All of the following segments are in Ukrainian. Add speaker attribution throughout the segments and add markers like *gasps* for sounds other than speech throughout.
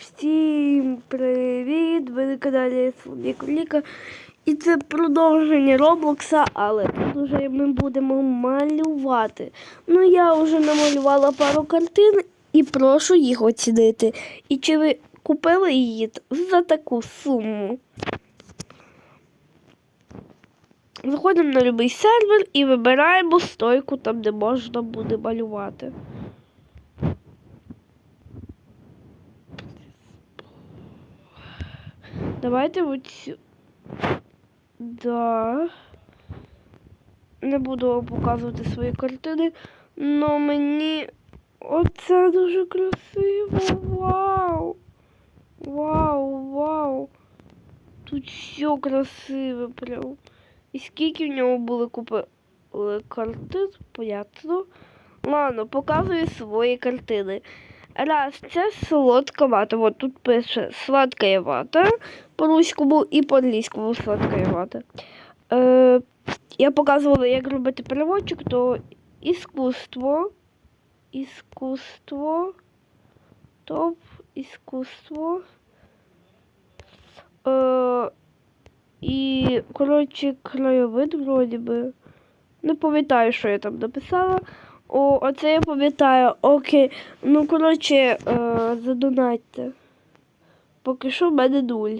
Speaker 1: Всім привіт! Ви на каналі Слонік Ліка. І це продовження Роблокса, але тут уже ми будемо малювати. Ну, я вже намалювала пару картин і прошу їх оцінити. І чи ви купили її за таку суму? Заходимо на будь-який сервер і вибираємо стойку там, де можна буде малювати. Давайте оцю. Да. Не буду показувати свої картини, но мені оце дуже красиво. Вау! Вау, вау! Тут все красиве прям. І скільки в нього були купи картин, понятно. Ладно, показую свої картини. Раз, це солодка вата. От тут пише сладка вата по-руському і по-англійському сладка вата. Е, я показувала, як робити переводчик, то іскусство, іскусство, топ, іскусство. Е, і, коротше, краєвид вроді би. Не пам'ятаю, що я там написала. О, оце я пам'ятаю. Окей. Ну, коротше, е, задонатьте. Поки що в мене нуль.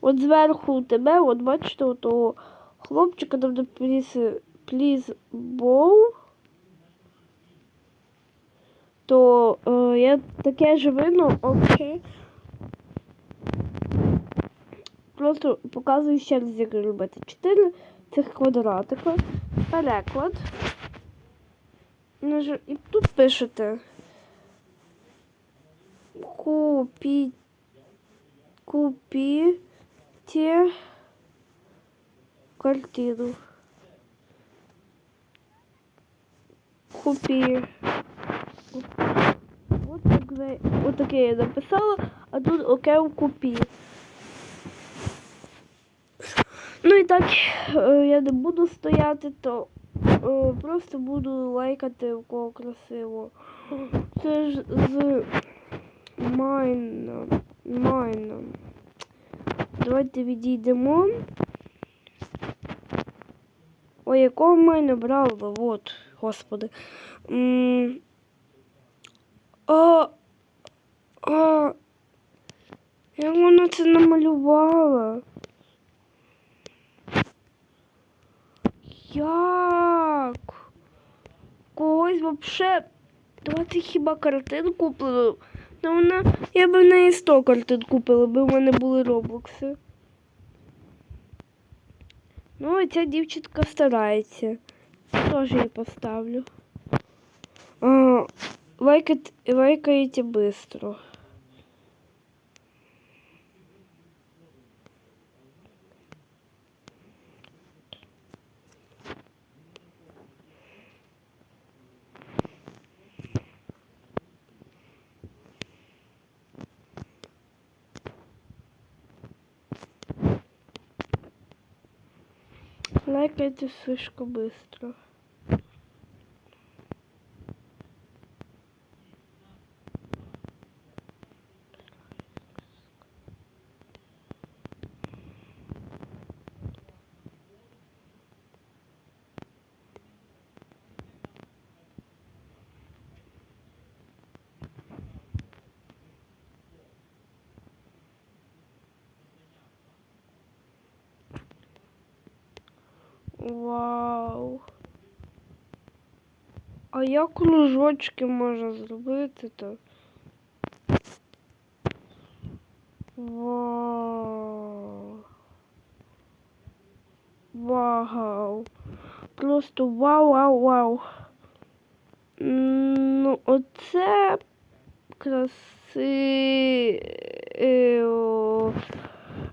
Speaker 1: От зверху тебе, от бачите, того хлопчика там де please bow. То е, я таке ж видно, окей. Просто показую ще раз, як робити. Чотири цих квадратика. Переклад. Наж- І тут пишете. Купіть. Купите картину. Так, вот таке я написала, а тут окей купи. Ну і так е, я не буду стояти, то е, просто буду лайкати у кого красиво. Це ж з майном. Майном. Давайте відійдемо. Ой, якого майна брала? Вот, господи. М а, а, як вона це намалювала? Як? Когось вообще 20 хіба картин куплено. Ну вона, я б в неї 100 картин купила, бо в мене були роблокси. Ну, а ця дівчинка старається. Теж її поставлю. А, лайкать, лайкаєте быстро. Лайкайте слишком быстро. Вау. А як кружочки можна зробити то? Вау. Вау. Просто вау, вау, вау. Ну, оце красиво.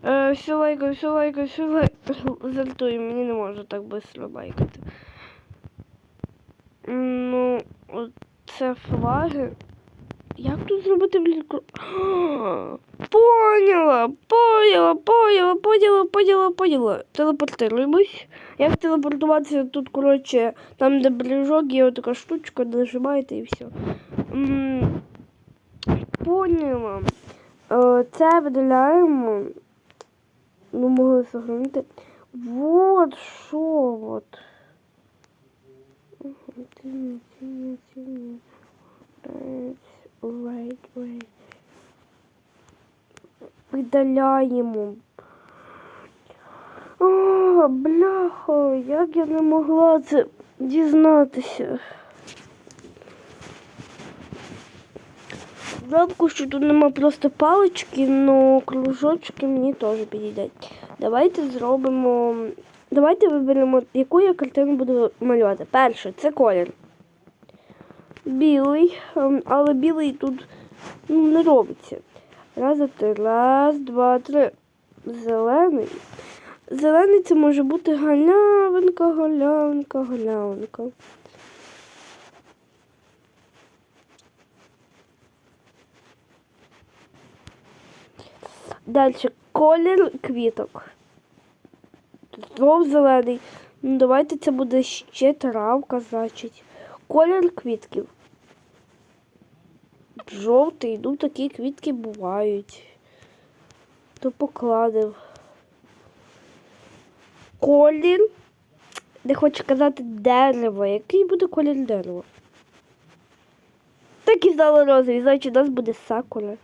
Speaker 1: Е, все лайкаю, все лайкаю, все лайкаю. *laughs* Жартую, мені не можу так швидко лайкати. Ну, це флаги. Як тут зробити влітку? *gasps* Поняла, поняла, поняла, поняла, поняла, поняла. Телепортируємось. Як телепортуватися тут, коротше, там, де брижок, є така штучка, нажимаєте і все. Поняла. Е, Це видаляємо. Ну, могли сохранити. Вот що вот. Right, right. Видаляємо. А, бляха, як я не могла це дізнатися. Жалко, що тут нема просто палички, але кружочки мені теж підійдуть. Давайте зробимо. Давайте виберемо, яку я картину буду малювати. Перше, це колір. Білий, ем, але білий тут ну, не робиться. Раз, три. Раз, два, три. Зелений. Зелений це може бути галявинка, галявинка, галявинка. Далі колір квіток. Знов зелений. Ну, давайте це буде ще травка, значить. Колір квітків. Жовтий, ну такі квітки бувають. То покладив. Колір. Не хочу казати дерево. Який буде колір дерева? Так і стало розовий, значить у нас буде сакура.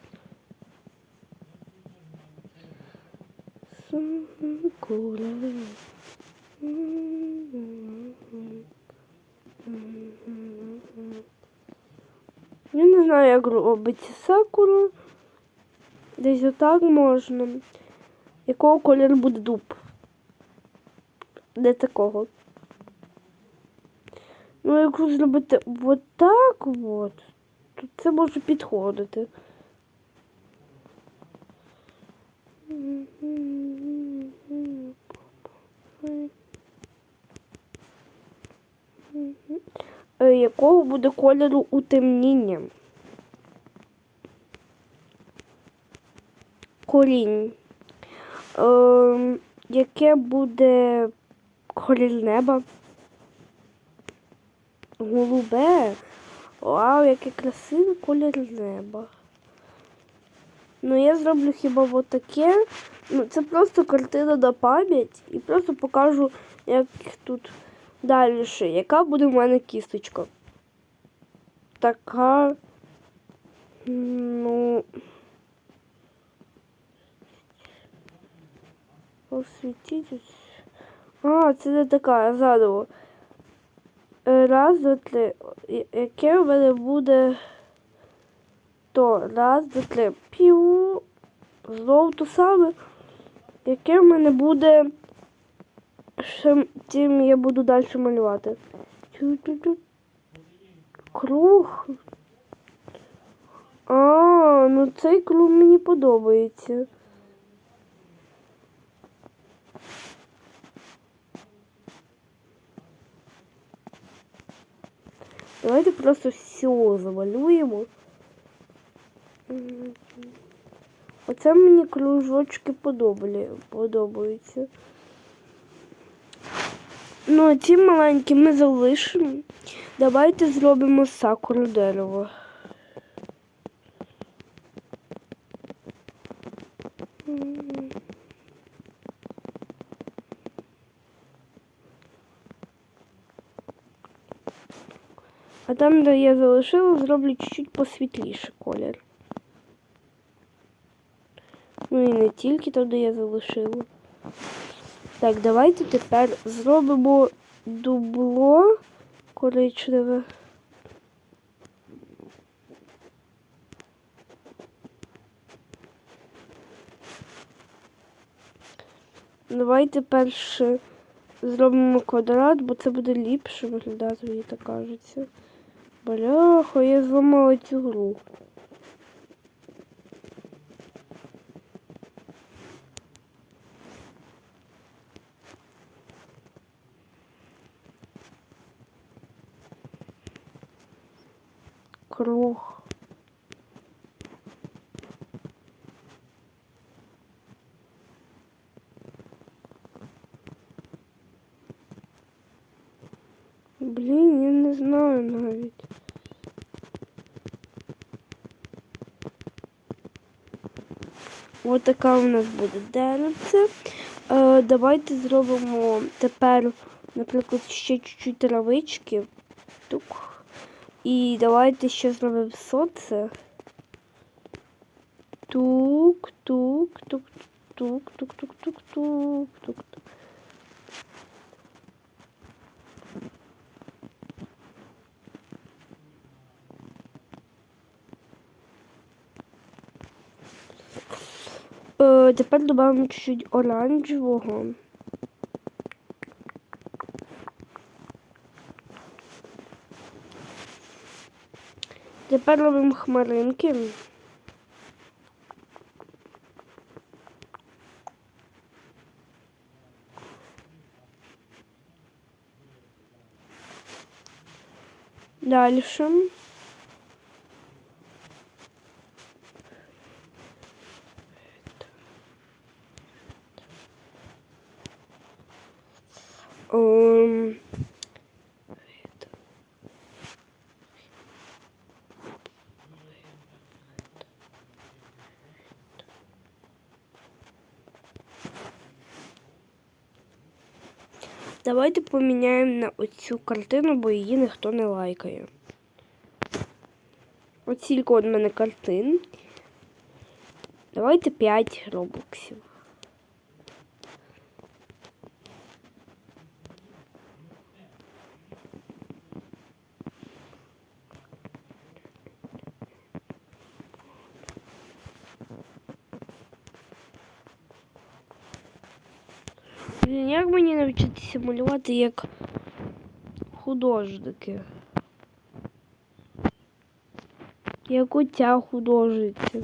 Speaker 1: Сакура. Я не знаю, як робиться сакура. Десь отак можна. Якого кольору буде дуб? Де такого? Ну, якщо зробити отак от, то це може підходити. Е, Якого буде кольору утемніння? Корінь. Е, яке буде колір неба? Голубе. Вау, який красивий колір неба. Ну, я зроблю хіба от таке. Ну, це просто картина на пам'ять і просто покажу, як тут далі. Яка буде в мене кісточка? Така. Ну. Освітіть. А, це не така, заново. Раз, два, три. Яке в мене буде то раз, два, три. Пів. Знову то саме. Яке в мене буде. Тим я буду далі малювати. Тю-тю-тю. Круг. А, ну цей круг мені подобається. Давайте просто все замалюємо. Мгм. Оце мені кружочки подобаються. Ну, а ці маленькі ми залишимо. Давайте зробимо сакуру дерево. А там, де я залишила, зроблю чуть-чуть посвітліше колір. Ну і не тільки там, де я залишила. Так, давайте тепер зробимо дубло коричневе. Давайте перше зробимо квадрат, бо це буде ліпше виглядати, мені так кажеться. Бляха, я зламала цю гру. Круг. Блін, я не знаю навіть. Ось така у нас буде деревце. Е, давайте зробимо тепер, наприклад, ще чуть-чуть травички. Тук. І давайте ще зробимо сонце. Тук, тук, тук, тук, тук, тук, тук, тук, тук, тук. Е, тепер додамо чуть-чуть оранжевого. Тепер робимо хмаринки. Дальше. Ем, Давайте поміняємо на оцю картину, бо її ніхто не лайкає. От стільки от мене картин. Давайте 5 робоксів. Блін, як мені навчитися малювати як художники? Як оця художниця.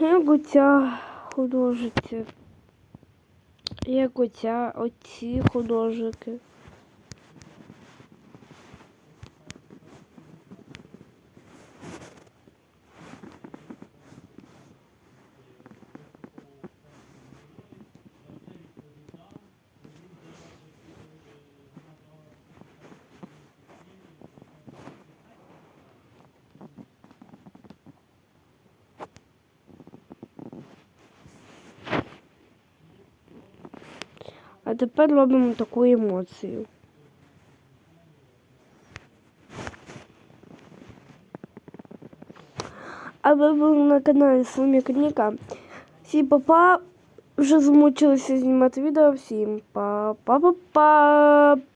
Speaker 1: Як оця художниця. Як оця, оці художники. А тепер робимо таку емоцію. А ви були на каналі Сломі Всі Всім папа. Вже змучилися знімати відео. Всім па-па-па-па.